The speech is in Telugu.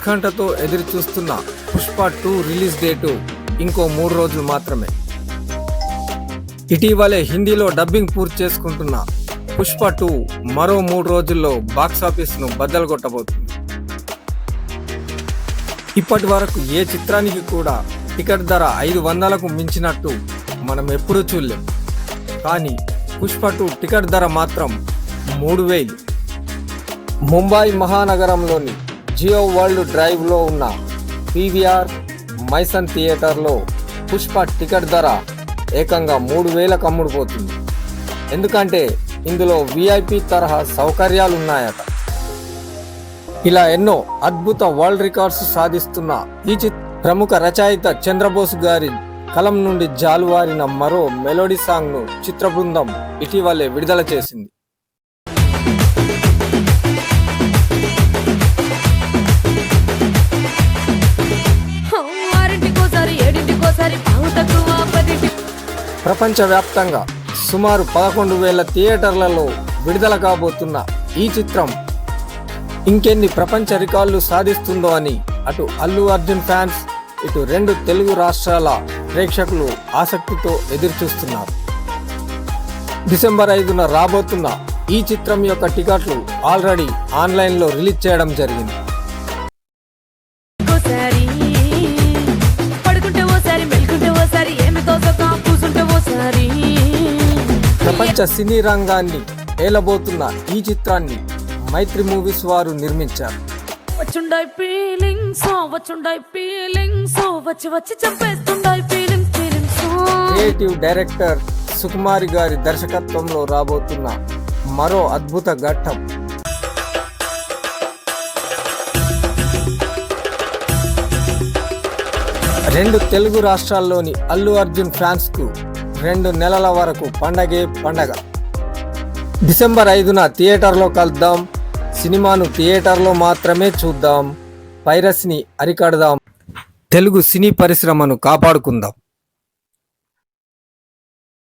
ఉత్కంఠతో ఎదురు చూస్తున్న పుష్ప టూ రిలీజ్ డేటు ఇంకో మూడు రోజులు మాత్రమే. ఇటీవలే హిందీలో డబ్బింగ్ పూర్తి చేసుకుంటున్న పుష్ప టూ మరో మూడు రోజుల్లో బాక్సాఫీస్ను బద్దలుగొట్టబోతుంది. ఇప్పటి వరకు ఏ చిత్రానికి కూడా టికెట్ ధర ఐదు వందలకు మించినట్టు మనం ఎప్పుడూ చూడలేం. కానీ పుష్ప టూ టికెట్ ధర మాత్రం మూడు వేలు. ముంబై మహానగరంలోని జియో వరల్డ్ డ్రైవ్లో ఉన్న పీవీఆర్ మైసన్ థియేటర్లో పుష్ప టికెట్ ధర ఏకంగా మూడు వేలకు అమ్ముడుపోతుంది. ఎందుకంటే ఇందులో విఐపి తరహా సౌకర్యాలు ఉన్నాయట ఇలా ఎన్నో అద్భుత వరల్డ్ రికార్డ్స్ సాధిస్తున్న ఈ చిత్ ప్రముఖ రచయిత చంద్రబోస్ గారి కలం నుండి జాలువారిన మరో మెలోడీ సాంగ్ను చిత్ర బృందం ఇటీవలే విడుదల చేసింది. ఏడింటికోసారి పావు తక్కువ పదింటి ప్రపంచవ్యాప్తంగా సుమారు పదకొండు వేల థియేటర్లలో విడుదల కాబోతున్న ఈ చిత్రం ఇంకెన్ని ప్రపంచ రికార్డులు సాధిస్తుందో అని అటు అల్లు అర్జున్ ఫ్యాన్స్ ఇటు రెండు తెలుగు రాష్ట్రాల ప్రేక్షకులు ఆసక్తితో ఎదురుచూస్తున్నారు. డిసెంబర్ ఐదున రాబోతున్న ఈ చిత్రం యొక్క టికెట్లు ఆల్రెడీ ఆన్లైన్లో రిలీజ్ చేయడం జరిగింది. ప్రపంచ సినీ రంగాన్ని ఏలబోతున్న ఈ చిత్రాన్ని మైత్రి మూవీస్ వారు నిర్మించారు. ఫీలింగ్స్ వచ్చుండాయి ఫీలింగ్స్ వచ్చి వచ్చి చంపేస్తుండాయి feelings feelings creative director Sukumari గారి దర్శకత్వంలో రాబోతున్న మరో అద్భుత ఘట్టం. రెండు తెలుగు రాష్ట్రాల్లోని అల్లు అర్జున్ ఫ్యాన్స్కు రెండు నెలల వరకు పండగే పండగ. డిసెంబర్ ఐదున థియేటర్లో కలుద్దాం. సినిమాను థియేటర్లో మాత్రమే చూద్దాం. పైరస్ని అరికడదాం. తెలుగు సినీ పరిశ్రమను కాపాడుకుందాం.